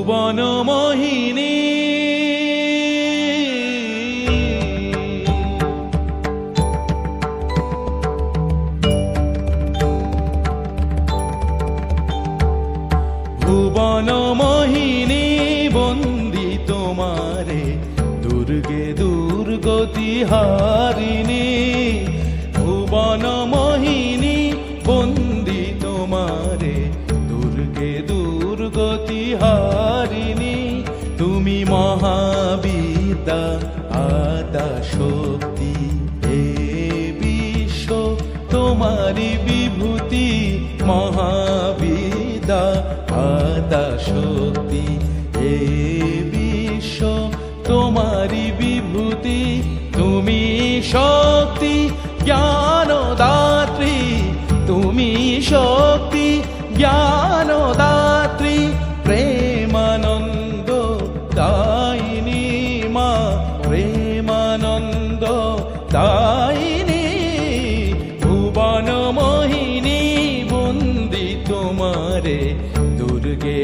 ভুবন মোহিনী। ভুবন মোহিনী বন্দি তোমারে দুর্গে দুর্গতি হারিণী। ভুবন মোহিনী মহাবিদ্যা আদা শক্তি, হে বিশ্ব তোমারি বিভূতি, মহাবিদ্যা, আদা শক্তি, হে বিশ্ব তোমারি বিভূতি, তুমি শক্তি জ্ঞানদাত্রী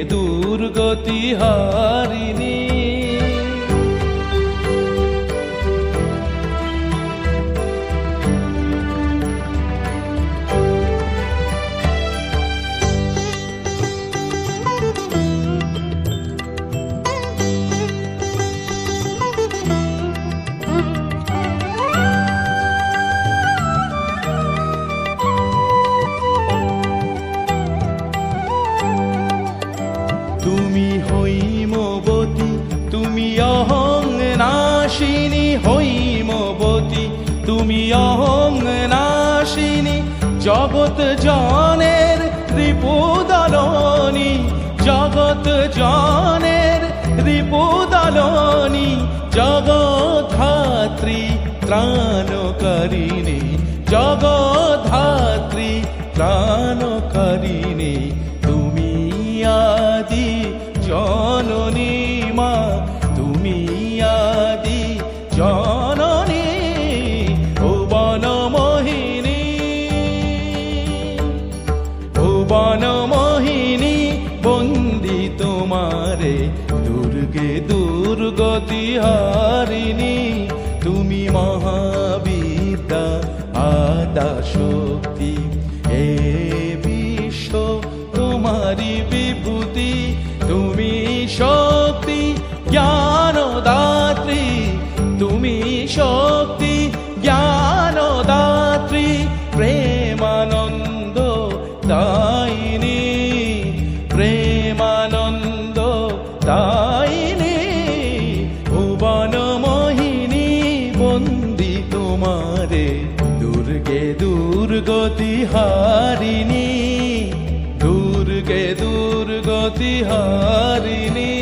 দুর্গতি হারিণী হৈমবতী তুমি অহং নাশিনী, জগৎ জনের রিপুদলনী জগৎ জনের রিপুদলনী জগধাত্রী ত্রাণকারিণী জগধাত্রী ত্রাণকারিণী। তুমি তোমারে দুর্গে দুর্গতি হারিণী, তুমি মহাবিদ্যা, আদা শক্তি। হে বিশ্ব তোমারি বিভূতি, তুমি শক্তি, জ্ঞানদাত্রী, তুমি শক্তি দুর্গতি হারিণী দুর্গে দুর্গতি হারিণী